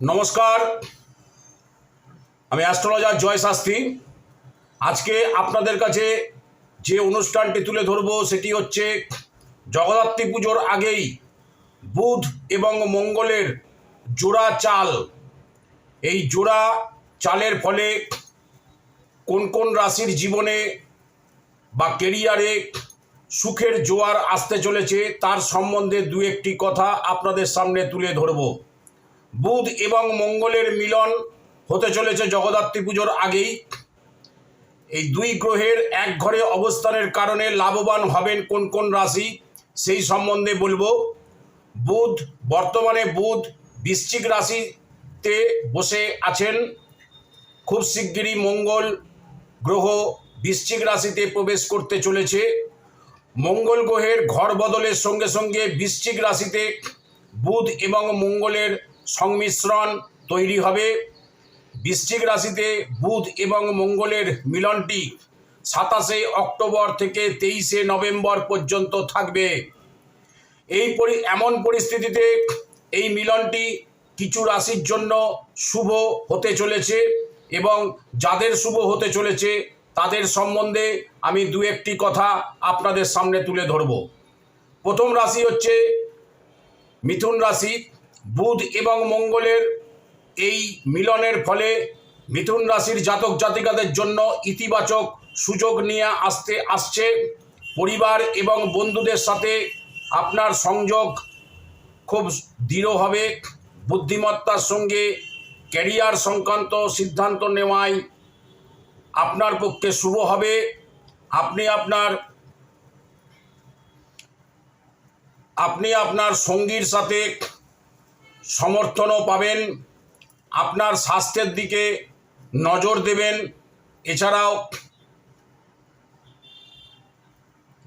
নমস্কার। আমি অ্যাস্ট্রোলজার জয় শাস্ত্রী। আজকে আপনাদের কাছে যে অনুষ্ঠানটি তুলে ধরব সেটি হচ্ছে জগদ্ধাত্রী পুজোর আগেই বুধ এবং মঙ্গলের জোড়া চাল। এই জোড়া চালের ফলে কোন কোন রাশির জীবনে বা কেরিয়ারে সুখের জোয়ার আসতে চলেছে তার সম্বন্ধে দু একটি কথা আপনাদের সামনে তুলে ধরবো। বুধ এবং মঙ্গলের মিলন হতে চলেছে জগদ্ধাত্রী পুজোর আগেই। এই দুই গ্রহের এক ঘরে অবস্থানের কারণে লাভবান হবেন কোন কোন রাশি, সেই সম্বন্ধে বলব। বুধ, বর্তমানে বুধ বৃশ্চিক রাশিতে বসে আছেন। খুব শিগগিরই মঙ্গল গ্রহ বৃশ্চিক রাশিতে প্রবেশ করতে চলেছে। মঙ্গল গ্রহের ঘর বদলের সঙ্গে সঙ্গে বৃশ্চিক রাশিতে বুধ এবং মঙ্গলের সংমিশ্রণ তৈরি হবে। বৃশ্চিক রাশিতে বুধ এবং মঙ্গলের মিলনটি সাতাশে অক্টোবর থেকে তেইশে নভেম্বর পর্যন্ত থাকবে। এই পরি, এমন পরিস্থিতিতে এই মিলনটি কিছু রাশির জন্য শুভ হতে চলেছে এবং যাদের শুভ হতে চলেছে তাদের সম্বন্ধে আমি দু একটি কথা আপনাদের সামনে তুলে ধরব। প্রথম রাশি হচ্ছে মিথুন রাশি। বুধ এবং মঙ্গলের এই মিলনের ফলে মিথুন রাশির জাতক জাতিকাদের জন্য ইতিবাচক সুযোগ নিয়ে আসতে আসছে। পরিবার এবং বন্ধুদের সাথে আপনার সংযোগ খুব দৃঢ় হবে। বুদ্ধিমত্তার সঙ্গে ক্যারিয়ার সংক্রান্ত সিদ্ধান্ত নেওয়ায় আপনার পক্ষে শুভ হবে। আপনি আপনার আপনি আপনার সঙ্গীর সাথে সমর্থনও পাবেন। আপনার স্বাস্থ্যের দিকে নজর দেবেন। এছাড়াও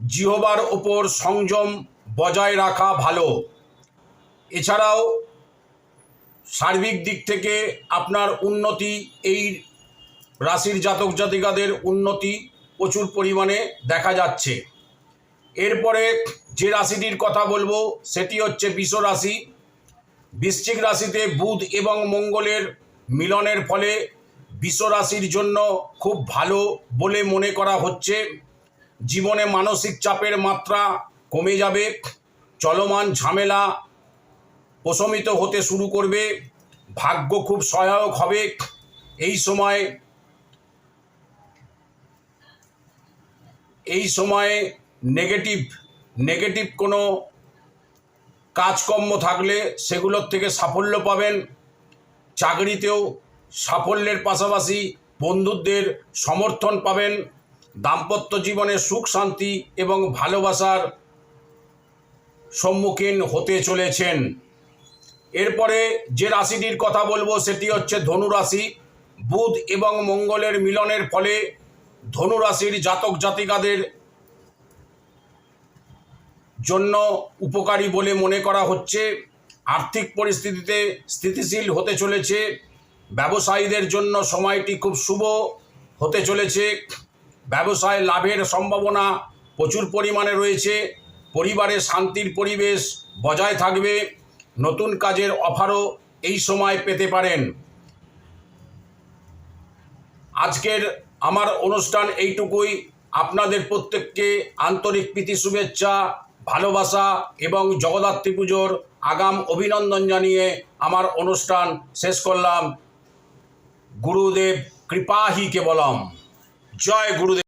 জিহবার ওপর সংযম বজায় রাখা ভালো। এছাড়াও সার্বিক দিক থেকে আপনার উন্নতি, এই রাশির জাতক জাতিকাদের উন্নতি প্রচুর পরিমাণে দেখা যাচ্ছে। এরপরে যে রাশিটির কথা বলব, সেটি হচ্ছে বিষ রাশি। বৃশ্চিক রাশিতে বুধ এবং মঙ্গলের মিলনের ফলে বিষ রাশির জন্য খুব ভালো বলে মনে করা হচ্ছে। জীবনে মানসিক চাপের মাত্রা কমে যাবে, চলমান ঝামেলা প্রশমিত হতে শুরু করবে, ভাগ্য খুব সহায়ক হবে। এই সময় এই সময়ে নেগেটিভ নেগেটিভ কোনো কাজকর্ম থাকলে সেগুলোর থেকে সাফল্য পাবেন। চাকরিতেও সাফল্যের পাশাপাশি বন্ধুদের সমর্থন পাবেন। দাম্পত্য জীবনে সুখ, শান্তি এবং ভালোবাসার সম্মুখীন হতে চলেছেন। এরপরে যে রাশিটির কথা বলব সেটি হচ্ছে ধনু রাশি। বুধ এবং মঙ্গলের মিলনের ফলে ধনু রাশির জাতক জাতিকাদের জন্য উপকারী বলে মনে করা হচ্ছে। আর্থিক পরিস্থিতিতে স্থিতিশীল হতে চলেছে। ব্যবসায়ীদের জন্য সময়টি খুব শুভ হতে চলেছে। ব্যবসায় লাভের সম্ভাবনা প্রচুর পরিমাণে রয়েছে। পরিবারে শান্তির পরিবেশ বজায় থাকবে। নতুন কাজের অফারও এই সময় পেতে পারেন। আজকের আমার অনুষ্ঠান এইটুকুই। আপনাদের প্রত্যেককে আন্তরিক প্রীতি, শুভেচ্ছা ভালোবাসা এবং জগদ্ধাত্রী পুজোর আগাম অভিনন্দন জানিয়ে আমার অনুষ্ঠান শেষ করলাম। গুরুদেব কৃপাহি কেবলম। জয় গুরুদেব।